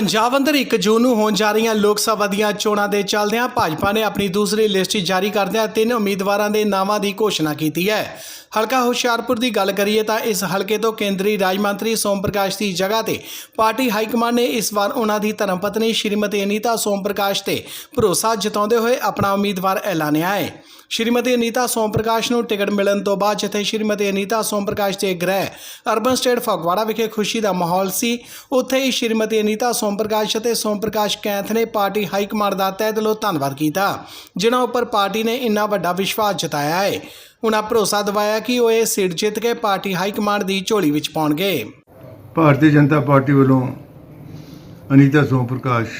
ਪੰਜਾਬ ਅੰਦਰ 1 ਜੂਨ ਨੂੰ ਹੋਣ ਜਾ ਰਹੀਆਂ ਲੋਕ ਸਭਾ ਦੀਆਂ ਚੋਣਾਂ ਦੇ ਚੱਲਦਿਆਂ ਭਾਜਪਾ ਨੇ ਆਪਣੀ ਦੂਸਰੀ ਲਿਸਟ ਜਾਰੀ ਕਰਦਿਆਂ ਤਿੰਨ ਉਮੀਦਵਾਰਾਂ ਦੇ ਨਾਵਾਂ ਦੀ ਘੋਸ਼ਣਾ ਕੀਤੀ ਹੈ। ਹਲਕਾ ਹੁਸ਼ਿਆਰਪੁਰ ਦੀ ਗੱਲ ਕਰੀਏ ਤਾਂ ਇਸ ਹਲਕੇ ਤੋਂ ਕੇਂਦਰੀ ਰਾਜ ਮੰਤਰੀ ਸੋਮ ਪ੍ਰਕਾਸ਼ ਦੀ ਜਗ੍ਹਾ ਤੇ ਪਾਰਟੀ ਹਾਈਕਮਾਂਡ ਨੇ ਇਸ ਵਾਰ ਉਹਨਾਂ ਦੀ ਧਰਮ ਪਤਨੀ ਸ਼੍ਰੀਮਤੀ ਅਨੀਤਾ ਸੋਮ ਪ੍ਰਕਾਸ਼ ਤੇ ਭਰੋਸਾ ਜਤਾਉਂਦੇ ਹੋਏ ਆਪਣਾ ਉਮੀਦਵਾਰ ਐਲਾਨਿਆ ਹੈ ਸ਼੍ਰੀਮਤੀ ਅਨੀਤਾ ਸੋਮ ਪ੍ਰਕਾਸ਼ ਨੂੰ ਟਿਕਟ ਮਿਲਣ ਤੋਂ ਬਾਅਦ ਜਿੱਥੇ ਸ਼੍ਰੀਮਤੀ ਅਨੀਤਾ ਸੋਮ ਪ੍ਰਕਾਸ਼ ਦੇ ਗ੍ਰਹਿ ਅਰਬਨ ਸਟੇਟ ਫਗਵਾੜਾ ਵਿਖੇ ਖੁਸ਼ੀ ਦਾ ਮਾਹੌਲ ਸੀ, ਉੱਥੇ ਹੀ ਸ਼੍ਰੀਮਤੀ ਅਨੀਤਾ ਸੋਮ ਸੋਮ ਪ੍ਰਕਾਸ਼ ਅਤੇ ਸੋਮ ਪ੍ਰਕਾਸ਼ ਕੈਂਥ ਨੇ ਪਾਰਟੀ ਹਾਈ ਕਮਾਂਡ ਦਾ ਤਹਿ ਦਿਲੋਂ ਧੰਨਵਾਦ ਕੀਤਾ, ਜਿਨ੍ਹਾਂ ਉੱਪਰ ਪਾਰਟੀ ਨੇ ਇੰਨਾ ਵੱਡਾ ਵਿਸ਼ਵਾਸ ਜਤਾਇਆ ਹੈ। ਉਹਨਾਂ ਭਰੋਸਾ ਦਿਵਾਇਆ ਕਿ ਉਹ ਇਹ ਸੀਟ ਜਿੱਤ ਕੇ ਪਾਰਟੀ ਹਾਈ ਕਮਾਂਡ ਦੀ ਝੋਲੀ ਵਿੱਚ ਪਾਉਣਗੇ। ਭਾਰਤੀ ਜਨਤਾ ਪਾਰਟੀ ਵੱਲੋਂ ਅਨੀਤਾ ਸੋਮ ਪ੍ਰਕਾਸ਼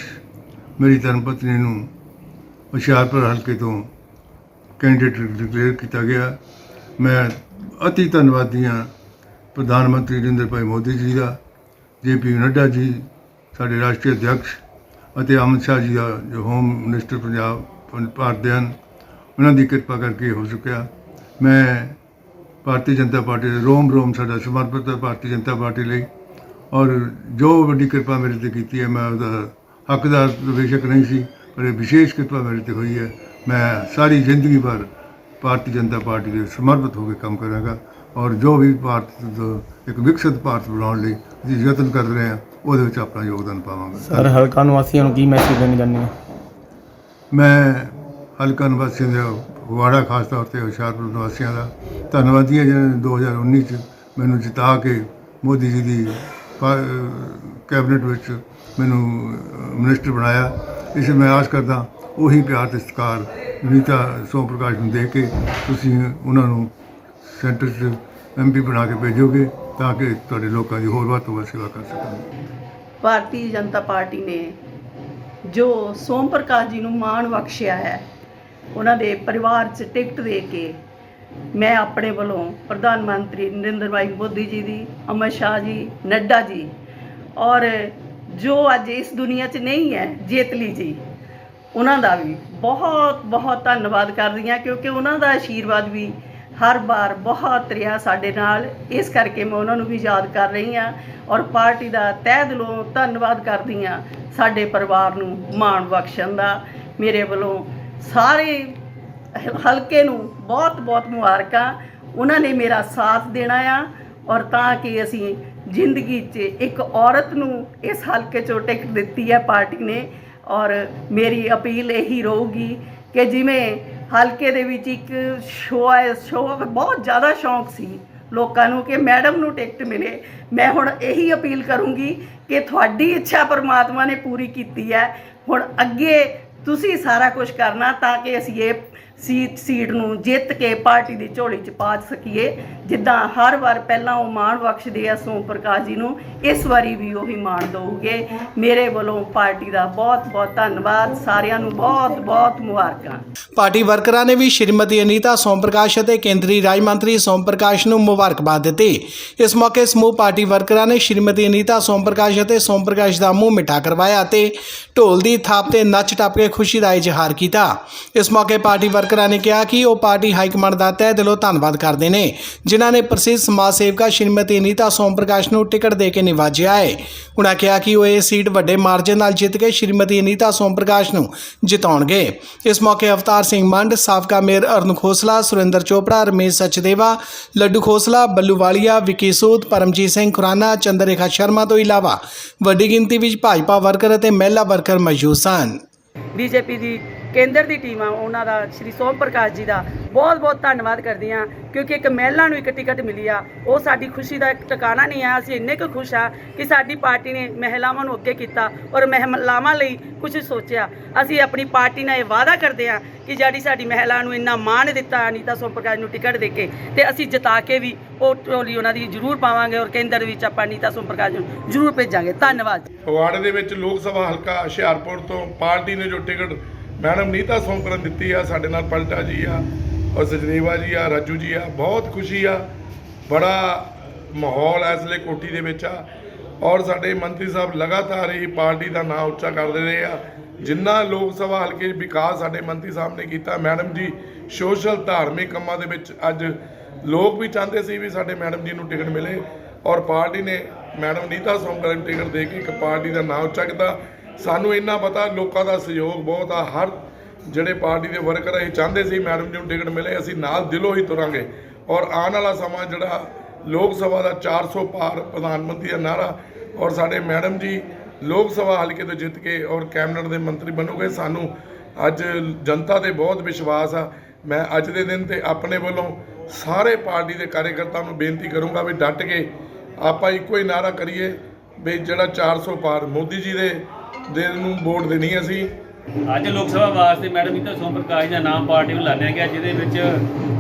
ਮੇਰੀ ਧਰਮ ਪਤਨੀ ਨੂੰ ਹੁਸ਼ਿਆਰਪੁਰ ਹਲਕੇ ਤੋਂ ਕੈਂਡੀਡੇਟ ਡਿਕਲੇਅਰ ਕੀਤਾ ਗਿਆ। ਮੈਂ ਅਤੀ ਧੰਨਵਾਦੀ ਹਾਂ ਪ੍ਰਧਾਨ ਮੰਤਰੀ ਨਰਿੰਦਰ ਭਾਈ ਮੋਦੀ ਜੀ ਦਾ ਜੇਪੀ ਨੱਡਾ ਜੀ ਸਾਡੇ ਰਾਸ਼ਟਰੀ ਅਧਿਕਸ਼ ਅਤੇ ਅਮਿਤ ਸ਼ਾਹ ਜੀ ਦਾ ਜੋ ਹੋਮ ਮਿਨਿਸਟਰ ਪੰਜਾਬ, ਭਾਰਤ ਦੇ ਹਨ, ਉਹਨਾਂ ਦੀ ਕਿਰਪਾ ਕਰਕੇ ਹੋ ਚੁੱਕਿਆ। ਮੈਂ ਭਾਰਤੀ ਜਨਤਾ ਪਾਰਟੀ ਦੇ ਰੋਮ ਰੋਮ ਸਾਡਾ ਸਮਰਪਿਤ ਹੈ, ਭਾਰਤੀ ਜਨਤਾ ਪਾਰਟੀ ਲਈ। ਔਰ ਜੋ ਵੱਡੀ ਕਿਰਪਾ ਮੇਰੇ ਤੇ ਕੀਤੀ ਹੈ, ਮੈਂ ਉਹਦਾ ਹੱਕਦਾਰ ਬੇਸ਼ੱਕ ਨਹੀਂ ਸੀ, ਪਰ ਇਹ ਵਿਸ਼ੇਸ਼ ਕਿਰਪਾ ਮੇਰੇ ਤੇ ਹੋਈ ਹੈ। ਮੈਂ ਸਾਰੀ ਜ਼ਿੰਦਗੀ ਭਰ ਭਾਰਤੀ ਜਨਤਾ ਪਾਰਟੀ ਦੇ ਸਮਰਪਿਤ ਹੋ ਕੇ ਕੰਮ ਕਰਾਂਗਾ। ਔਰ ਜੋ ਵੀ ਭਾਰਤ ਇੱਕ ਵਿਕਸਿਤ ਭਾਰਤ ਬਣਾਉਣ ਲਈ ਅਸੀਂ ਯਤਨ ਕਰ ਰਹੇ ਹਾਂ ਉਹਦੇ ਵਿੱਚ ਆਪਣਾ ਯੋਗਦਾਨ ਪਾਵਾਂਗਾ। ਸਰ ਹਲਕਾ ਨਿਵਾਸੀਆਂ ਨੂੰ ਕੀ ਮੈਸੇਜ ਦੇਣਾ ਚਾਹੁੰਦੇ ਹੋ? ਮੈਂ ਹਲਕਾ ਨਿਵਾਸੀਆਂ ਦਾ ਫਗਵਾੜਾ ਖਾਸ ਤੌਰ ਤੇ ਹੁਸ਼ਿਆਰਪੁਰ ਨਿਵਾਸੀਆਂ ਦਾ ਧੰਨਵਾਦੀ ਹਾਂ ਜਿਨ੍ਹਾਂ ਨੇ 2019 ਚ ਮੈਨੂੰ ਜਿਤਾ ਕੇ ਮੋਦੀ ਜੀ ਦੀ ਪਾ- ਅਹ ਕੈਬਨਿਟ ਵਿੱਚ ਮੈਨੂੰ ਅਹ, ਮਿਨਿਸਟਰ ਬਣਾਇਆ। ਇਸ ਲਈ ਮੈਂ ਆਸ ਕਰਦਾ ਉਹੀ ਪਿਆਰ ਤੇ ਸਤਿਕਾਰ ਨੀਤਾ ਸੋਮ ਪ੍ਰਕਾਸ਼ ਨੂੰ ਦੇ ਕੇ ਤੁਸੀਂ ਉਹਨਾਂ ਨੂੰ ਸੈਂਟਰ 'ਚ ਐਮਪੀ ਬਣਾ ਕੇ ਭੇਜੋਗੇ। ਤਾਂ ਕਿ ਤੁਹਾਡੇ ਲੋਕਾਂ ਦੀ ਹੋਰ ਵੱਧ ਤੋਂ ਵੱਧ ਸੇਵਾ ਕਰ ਸਕਣ ਭਾਰਤੀ ਜਨਤਾ ਪਾਰਟੀ ਨੇ ਜੋ ਸੋਮ ਪ੍ਰਕਾਸ਼ ਜੀ ਨੂੰ ਮਾਣ ਬਖਸ਼ਿਆ ਹੈ, ਉਹਨਾਂ ਦੇ ਪਰਿਵਾਰ 'ਚ ਟਿਕਟ ਦੇ ਕੇ ਮੈਂ ਆਪਣੇ ਵੱਲੋਂ ਪ੍ਰਧਾਨ ਮੰਤਰੀ ਨਰਿੰਦਰ ਭਾਈ ਮੋਦੀ ਜੀ ਦੀ ਅਮਿਤ ਸ਼ਾਹ ਜੀ, ਨੱਡਾ ਜੀ ਔਰ ਜੋ ਅੱਜ ਇਸ ਦੁਨੀਆ 'ਚ ਨਹੀਂ ਹੈ, ਜੇਤਲੀ ਜੀ, ਉਹਨਾਂ ਦਾ ਵੀ ਬਹੁਤ ਬਹੁਤ ਧੰਨਵਾਦ ਕਰਦੀ ਹਾਂ ਕਿਉਂਕਿ ਉਹਨਾਂ ਦਾ ਆਸ਼ੀਰਵਾਦ ਵੀ ਹਰ ਵਾਰ ਬਹੁਤ ਰਿਹਾ ਸਾਡੇ ਨਾਲ। ਇਸ ਕਰਕੇ ਮੈਂ ਉਹਨਾਂ ਨੂੰ ਵੀ ਯਾਦ ਕਰ ਰਹੀ ਹਾਂ ਔਰ ਪਾਰਟੀ ਦਾ ਤਹਿ ਦਿਲੋਂ ਧੰਨਵਾਦ ਕਰਦੀ ਹਾਂ ਸਾਡੇ ਪਰਿਵਾਰ ਨੂੰ ਮਾਣ ਬਖਸ਼ਣ ਦਾ। ਮੇਰੇ ਵੱਲੋਂ ਸਾਰੇ ਹਲਕੇ ਨੂੰ ਬਹੁਤ ਬਹੁਤ ਮੁਬਾਰਕਾਂ। ਉਹਨਾਂ ਨੇ ਮੇਰਾ ਸਾਥ ਦੇਣਾ ਆ ਔਰ ਤਾਂ ਕਿ ਅਸੀਂ ਜ਼ਿੰਦਗੀ 'ਚ ਇੱਕ ਔਰਤ ਨੂੰ ਇਸ ਹਲਕੇ 'ਚੋਂ ਟਿਕਟ ਦਿੱਤੀ ਹੈ ਪਾਰਟੀ ਨੇ। ਔਰ ਮੇਰੀ ਅਪੀਲ ਇਹੀ ਰਹੂਗੀ ਕਿ ਜਿਵੇਂ ਹਲਕੇ ਦੇ ਵਿੱਚ ਇੱਕ ਸ਼ੋਅ ਹੈ ਸ਼ੋਅ ਬਹੁਤ ਜ਼ਿਆਦਾ ਸ਼ੌਂਕ ਸੀ ਲੋਕਾਂ ਨੂੰ ਕਿ ਮੈਡਮ ਨੂੰ ਟਿਕਟ ਮਿਲੇ। ਮੈਂ ਹੁਣ ਇਹੀ ਅਪੀਲ ਕਰੂੰਗੀ ਕਿ ਤੁਹਾਡੀ ਇੱਛਾ ਪਰਮਾਤਮਾ ਨੇ ਪੂਰੀ ਕੀਤੀ ਹੈ। ਹੁਣ ਅੱਗੇ ਤੁਸੀਂ ਸਾਰਾ ਕੁਝ ਕਰਨਾ ਤਾਂ ਕਿ ਅਸੀਂ ਇਹ ਸੀਟ ਸੀਟ ਨੂੰ ਜਿੱਤ ਕੇ ਪਾਰਟੀ ਦੀ ਝੋਲੀ 'ਚ ਪਾ ਸਕੀਏ। ਜਿੱਦਾਂ ਹਰ ਵਾਰ ਪਹਿਲਾਂ ਉਹ ਮਾਣ ਬਖਸ਼ਦੇ ਆ, ਸੋਮ ਪ੍ਰਕਾਸ਼ ਜੀ ਨੂੰ, ਇਸ ਵਾਰੀ ਵੀ ਉਹੀ ਮਾਣ ਦਊਗੇ। ਮੇਰੇ ਵੱਲੋਂ ਪਾਰਟੀ ਦਾ ਬਹੁਤ ਬਹੁਤ ਧੰਨਵਾਦ। ਸਾਰਿਆਂ ਨੂੰ ਬਹੁਤ ਬਹੁਤ ਮੁਬਾਰਕਾਂ। ਪਾਰਟੀ ਵਰਕਰਾਂ ਨੇ ਵੀ ਸ਼੍ਰੀਮਤੀ ਅਨੀਤਾ ਸੋਮ ਪ੍ਰਕਾਸ਼ ਅਤੇ ਕੇਂਦਰੀ ਰਾਜ ਮੰਤਰੀ ਸੋਮ ਪ੍ਰਕਾਸ਼ ਨੂੰ ਮੁਬਾਰਕਬਾਦ ਦਿੱਤੀ। ਇਸ ਮੌਕੇ ਸਮੂਹ ਪਾਰਟੀ ਵਰਕਰਾਂ ਨੇ ਸ਼੍ਰੀਮਤੀ ਅਨੀਤਾ ਸੋਮ ਪ੍ਰਕਾਸ਼ ਅਤੇ ਸੋਮ ਪ੍ਰਕਾਸ਼ ਦਾ ਮੂੰਹ ਮਿੱਠਾ ਕਰਵਾਇਆ ਅਤੇ ਢੋਲ ਦੀ ਥਾਪ ਤੇ ਨੱਚ ਟੱਪ ਕੇ ਖੁਸ਼ੀ ਦਾ ਇਜ਼ਹਾਰ ਕੀਤਾ। ਇਸ ਮੌਕੇ ਪਾਰਟੀ ਵਰਕਰ ਨੇ ਕਿਹਾ ਕਿ ਉਹ ਪਾਰਟੀ ਹਾਈ ਕਮਾਂਡ ਦਾ ਤਹਿ ਦਿਲੋਂ ਧੰਨਵਾਦ ਕਰਦੇ ਨੇ, ਜਿਨ੍ਹਾਂ ਨੇ ਪ੍ਰਸਿੱਧ ਸਮਾਜ ਸੇਵਕਾ ਸ਼੍ਰੀਮਤੀ ਅਨੀਤਾ ਸੋਮ ਪ੍ਰਕਾਸ਼ ਨੂੰ ਟਿਕਟ ਦੇ ਕੇ ਨਿਵਾਜਿਆ ਹੈ। ਉਹਨਾਂ ਕਿਹਾ ਕਿ ਉਹ ਇਹ ਸੀਟ ਵੱਡੇ ਮਾਰਜਨ ਨਾਲ ਜਿੱਤ ਕੇ ਸ਼੍ਰੀਮਤੀ ਅਨੀਤਾ ਸੋਮ ਪ੍ਰਕਾਸ਼ ਨੂੰ ਜਿਤਾਉਣਗੇ। ਇਸ ਮੌਕੇ ਅਵਤਾਰ ਸਿੰਘ ਮੰਡ, ਸਾਬਕਾ ਮੇਅਰ ਅਰਨ ਖੋਸਲਾ, ਸੁਰਿੰਦਰ ਚੋਪੜਾ, ਰਮੇਸ਼ ਸਚਦੇਵਾ, ਲੱਡੂ ਖੋਸਲਾ ਬੱਲੂਵਾਲੀਆ ਵਿੱਕੀ ਸੂਦ, ਪਰਮਜੀਤ ਸਿੰਘ ਖੁਰਾਨਾ, ਚੰਦਰੇਖਾ ਸ਼ਰਮਾ ਤੋਂ ਇਲਾਵਾ ਵੱਡੀ ਗਿਣਤੀ ਵਿੱਚ ਭਾਜਪਾ ਵਰਕਰ ਅਤੇ ਮਹਿਲਾ ਵਰਕਰ ਮੌਜੂਦ ਸਨ। ਬੀਜੇਪੀ ਦੀ ਕੇਂਦਰ ਦੀ ਟੀਮ ਆ, ਉਹਨਾਂ ਦਾ ਸ਼੍ਰੀ ਸੋਮ ਪ੍ਰਕਾਸ਼ ਜੀ ਦਾ ਬਹੁਤ ਬਹੁਤ ਧੰਨਵਾਦ ਕਰਦੀ ਆ ਕਿਉਂਕਿ ਇੱਕ ਮਹਿਲਾ ਨੂੰ ਇੱਕ ਟਿਕਟ ਮਿਲੀ ਆ, ਉਹ ਸਾਡੀ ਖੁਸ਼ੀ ਦਾ ਇੱਕ ਟਿਕਾਣਾ ਨਹੀਂ ਆ, ਅਸੀਂ ਇੰਨੇ ਕੁ ਖੁਸ਼ ਆ ਕਿ ਸਾਡੀ ਪਾਰਟੀ ਨੇ ਮਹਿਲਾਵਾਂ ਨੂੰ ਅੱਗੇ ਕੀਤਾ ਔਰ ਮਹਿਲਾਵਾਂ ਲਈ ਕੁਝ ਸੋਚਿਆ। ਅਸੀਂ ਆਪਣੀ ਪਾਰਟੀ ਨਾਲ ਇਹ ਵਾਅਦਾ ਕਰਦੇ ਆ ਕਿ ਜਿਹੜੀ ਸਾਡੀ ਮਹਿਲਾ ਨੂੰ ਇੰਨਾ ਮਾਣ ਦਿੱਤਾ ਅਨੀਤਾ ਸੋਮ ਪ੍ਰਕਾਸ਼ ਨੂੰ ਟਿਕਟ ਦੇ ਕੇ, ਤੇ ਅਸੀਂ ਜਿਤਾ ਕੇ ਵੀ ਉਹ ਟੋਲੀ ਉਹਨਾਂ ਦੀ ਜ਼ਰੂਰ ਪਾਵਾਂਗੇ ਔਰ ਕੇਂਦਰ ਵਿੱਚ ਆਪਾਂ ਅਨੀਤਾ ਸੋਮ ਪ੍ਰਕਾਸ਼ ਨੂੰ ਜ਼ਰੂਰ ਭੇਜਾਂਗੇ। ਧੰਨਵਾਦ ਫਗਵਾੜੇ ਦੇ ਵਿੱਚ ਲੋਕ ਸਭਾ ਹਲਕਾ ਹੁਸ਼ਿਆਰਪੁਰ ਤੋਂ ਪਾਰਟੀ ਨੇ ਜੋ ਟਿਕਟ ਮੈਡਮ ਨੀਤਾ ਸੋਮਕਰਨ ਦਿੱਤੀ ਆ, ਸਾਡੇ ਨਾਲ ਪਲਟਾ ਜੀ ਆ, ਔਰ ਸਜਦੇਵਾ ਜੀ ਆ, ਰਾਜੂ ਜੀ ਆ, ਬਹੁਤ ਖੁਸ਼ੀ ਆ। ਬੜਾ ਮਾਹੌਲ ਇਸ ਲਈ ਕੋਠੀ ਦੇ ਵਿੱਚ ਆ। ਔਰ ਸਾਡੇ ਮੰਤਰੀ ਸਾਹਿਬ ਲਗਾਤਾਰ ਹੀ ਪਾਰਟੀ ਦਾ ਨਾਂ ਉੱਚਾ ਕਰਦੇ ਰਹੇ ਆ। ਜਿੰਨਾ ਲੋਕ ਸਭਾ ਹਲਕੇ ਵਿਕਾਸ ਸਾਡੇ ਮੰਤਰੀ ਸਾਹਿਬ ਨੇ ਕੀਤਾ, ਮੈਡਮ ਜੀ, ਸੋਸ਼ਲ ਧਾਰਮਿਕ ਕੰਮਾਂ ਦੇ ਵਿੱਚ ਅੱਜ ਲੋਕ ਵੀ ਚਾਹੁੰਦੇ ਸੀ ਵੀ ਸਾਡੇ ਮੈਡਮ ਜੀ ਨੂੰ ਟਿਕਟ ਮਿਲੇ। ਔਰ ਪਾਰਟੀ ਨੇ ਮੈਡਮ ਨੀਤਾ ਸੋਮਕਰ ਟਿਕਟ ਦੇ ਕੇ ਇੱਕ ਪਾਰਟੀ ਦਾ ਨਾਮ ਉੱਚਾ ਕੀਤਾ। ਸਾਨੂੰ ਇੰਨਾ ਪਤਾ, ਲੋਕਾਂ ਦਾ ਸਹਿਯੋਗ ਬਹੁਤ ਆ, ਹਰ ਜਿਹੜੇ ਪਾਰਟੀ ਦੇ ਵਰਕਰ ਅਸੀਂ ਚਾਹੁੰਦੇ ਸੀ ਮੈਡਮ ਜੀ ਨੂੰ ਟਿਕਟ ਮਿਲੇ, ਅਸੀਂ ਨਾਲ ਦਿਲੋਂ ਹੀ ਤੁਰਾਂਗੇ। ਔਰ ਆਉਣ ਵਾਲਾ ਸਮਾਂ ਜਿਹੜਾ ਲੋਕ ਸਭਾ ਦਾ 400 ਪਾਰ ਪ੍ਰਧਾਨ ਮੰਤਰੀ ਦਾ ਨਾਰਾ, ਔਰ ਸਾਡੇ ਮੈਡਮ ਜੀ ਲੋਕ ਸਭਾ ਹਲਕੇ ਤੋਂ ਜਿੱਤ ਕੇ ਔਰ ਕੈਬਨਿਟ ਦੇ ਮੰਤਰੀ ਬਣੋਗੇ, ਸਾਨੂੰ ਅੱਜ ਜਨਤਾ ਤੇ ਬਹੁਤ ਵਿਸ਼ਵਾਸ ਆ। ਮੈਂ ਅੱਜ ਦੇ ਦਿਨ ਤੇ ਆਪਣੇ ਵੱਲੋਂ ਸਾਰੇ ਪਾਰਟੀ ਦੇ ਕਾਰਜਕਰਤਾਵਾਂ ਨੂੰ ਬੇਨਤੀ ਕਰੂੰਗਾ ਵੀ ਡਟ ਕੇ ਆਪਾਂ ਇੱਕੋ ਹੀ ਨਾਰਾ ਕਰੀਏ ਵੀ ਜਿਹੜਾ 400 ਪਾਰ ਮੋਦੀ ਜੀ ਦੇ ਦੇ ਨੂੰ ਵੋਟ ਦੇਣੀ ਅਸੀਂ। ਅੱਜ ਲੋਕ ਸਭਾ ਵਾਸਤੇ ਮੈਡਮ ਨੀਤਾ ਸੋਮ ਪ੍ਰਕਾਸ਼ ਦਾ ਨਾਮ ਪਾਰਟੀ ਨੂੰ ਲਾਣਿਆ ਗਿਆ, ਜਿਹਦੇ ਵਿੱਚ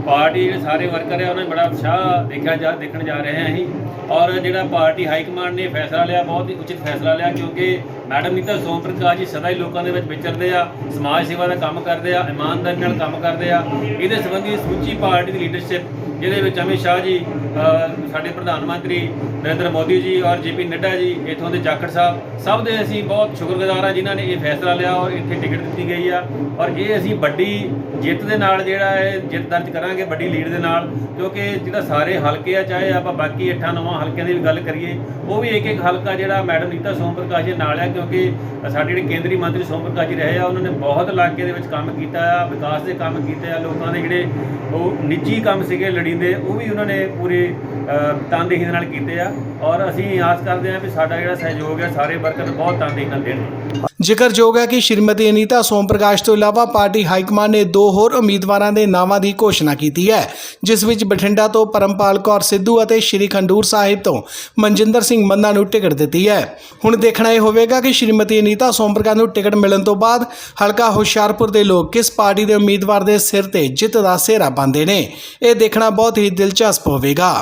ਪਾਰਟੀ ਦੇ ਸਾਰੇ ਵਰਕਰ ਹੈ, ਉਹਨਾਂ ਨੇ ਬੜਾ ਉਤਸ਼ਾਹ ਦੇਖਿਆ ਜਾ, ਦੇਖਣ ਜਾ ਰਹੇ ਹਾਂ ਅਸੀਂ। ਔਰ ਜਿਹੜਾ ਪਾਰਟੀ ਹਾਈ ਕਮਾਂਡ ਨੇ ਫੈਸਲਾ ਲਿਆ, ਬਹੁਤ ਹੀ ਉਚਿਤ ਫੈਸਲਾ ਲਿਆ, ਕਿਉਂਕਿ ਮੈਡਮ ਨੀਤਾ ਸੋਮ ਪ੍ਰਕਾਸ਼ ਜੀ ਸਦਾ ਹੀ ਲੋਕਾਂ ਦੇ ਵਿੱਚ ਵਿਚਰਦੇ ਆ, ਸਮਾਜ ਸੇਵਾ ਦਾ ਕੰਮ ਕਰਦੇ ਆ, ਇਮਾਨਦਾਰੀ ਨਾਲ ਕੰਮ ਕਰਦੇ ਆ। ਇਹਦੇ ਸੰਬੰਧੀ ਸਮੁੱਚੀ ਪਾਰਟੀ ਦੀ ਲੀਡਰਸ਼ਿਪ ਜਿਹਦੇ ਵਿੱਚ ਅਮਿਤ ਸ਼ਾਹ ਜੀ ਸਾਡੇ ਪ੍ਰਧਾਨ ਮੰਤਰੀ ਨਰਿੰਦਰ ਮੋਦੀ ਜੀ ਔਰ ਜੇਪੀ ਨੱਡਾ ਜੀ, ਇਥੋਂ ਦੇ ਜਾਖੜ ਸਾਹਿਬ, ਸਭ ਦੇ ਅਸੀਂ ਬਹੁਤ ਸ਼ੁਕਰਗੁਜ਼ਾਰ ਹਾਂ ਜਿਨ੍ਹਾਂ ਨੇ ਇਹ ਫੈਸਲਾ ਲਿਆ ਔਰ ਇੱਥੇ ਟਿਕਟ ਦਿੱਤੀ ਗਈ ਆ। ਔਰ ਇਹ ਅਸੀਂ ਵੱਡੀ ਜਿੱਤ ਦੇ ਨਾਲ ਜਿਹੜਾ ਹੈ ਜਿੱਤ ਦਰਜ ਕਰਾਂਗੇ, ਵੱਡੀ ਲੀਡ ਦੇ ਨਾਲ, ਕਿਉਂਕਿ ਜਿਹੜਾ ਸਾਰੇ ਹਲਕੇ ਆ, ਚਾਹੇ ਆਪਾਂ ਬਾਕੀ 8 9 ਹਲਕਿਆਂ ਦੀ ਵੀ ਗੱਲ ਕਰੀਏ, ਉਹ ਵੀ ਇੱਕ ਇੱਕ ਹਲਕਾ ਜਿਹੜਾ ਮੈਡਮ ਨੀਤਾ ਸੋਮ ਪ੍ਰਕਾਸ਼ ਜੀ ਨਾਲ ਆ, ਕਿਉਂਕਿ ਸਾਡੇ ਜਿਹੜੇ ਕੇਂਦਰੀ ਮੰਤਰੀ ਸੋਮ ਪ੍ਰਕਾਸ਼ ਜੀ ਰਹੇ ਆ, ਉਹਨਾਂ ਨੇ ਬਹੁਤ ਇਲਾਕੇ ਦੇ ਵਿੱਚ ਕੰਮ ਕੀਤਾ ਆ, ਵਿਕਾਸ ਦੇ ਕੰਮ ਕੀਤੇ ਆ, ਲੋਕਾਂ ਦੇ ਜਿਹੜੇ ਉਹ ਨਿੱਜੀ ਕੰਮ ਸੀਗੇ, ਲੜੀਂਦੇ, ਉਹ ਵੀ ਉਹਨਾਂ ਨੇ ਪੂਰੇ ਅ, ਤਨਦੇਹੀ ਨਾਲ ਕੀਤੇ ਆ। ਔਰ ਅਸੀਂ ਆਸ ਕਰਦੇ ਹਾਂ ਵੀ ਸਾਡਾ ਜਿਹੜਾ ਸਹਿਯੋਗ ਹੈ ਸਾਰੇ ਵਰਕਰ ਬਹੁਤ ਤਨਦੇਹੀ ਨਾਲ ਦੇਣਗੇ ਜ਼ਿਕਰਯੋਗ ਹੈ ਕਿ ਸ਼੍ਰੀਮਤੀ ਅਨੀਤਾ ਸੋਮ ਪ੍ਰਕਾਸ਼ ਤੋਂ ਇਲਾਵਾ ਪਾਰਟੀ ਹਾਈਕਮਾਨ ਨੇ ਦੋ ਹੋਰ ਉਮੀਦਵਾਰਾਂ ਦੇ ਨਾਵਾਂ ਦੀ ਘੋਸ਼ਣਾ ਕੀਤੀ ਹੈ, ਜਿਸ ਵਿੱਚ ਬਠਿੰਡਾ ਤੋਂ ਪਰਮਪਾਲ ਕੌਰ ਸਿੱਧੂ ਅਤੇ ਸ਼੍ਰੀ ਖੰਡੂਰ ਸਾਹਿਬ ਤੋਂ ਮਨਜਿੰਦਰ ਸਿੰਘ ਮੰਨਾ ਨੂੰ ਟਿਕਟ ਦਿੱਤੀ ਹੈ। ਹੁਣ ਦੇਖਣਾ ਇਹ ਹੋਵੇਗਾ ਕਿ ਸ਼੍ਰੀਮਤੀ ਅਨੀਤਾ ਸੋਮ ਪ੍ਰਕਾਸ਼ ਨੂੰ ਟਿਕਟ ਮਿਲਣ ਤੋਂ ਬਾਅਦ ਹਲਕਾ ਹੁਸ਼ਿਆਰਪੁਰ ਦੇ ਲੋਕ ਕਿਸ ਪਾਰਟੀ ਦੇ ਉਮੀਦਵਾਰ ਦੇ ਸਿਰ ਤੇ ਜਿੱਤ ਦਾ ਸਿਹਰਾ ਪਾਉਂਦੇ ਨੇ, ਇਹ ਦੇਖਣਾ ਬਹੁਤ ਹੀ ਦਿਲਚਸਪ ਹੋਵੇਗਾ।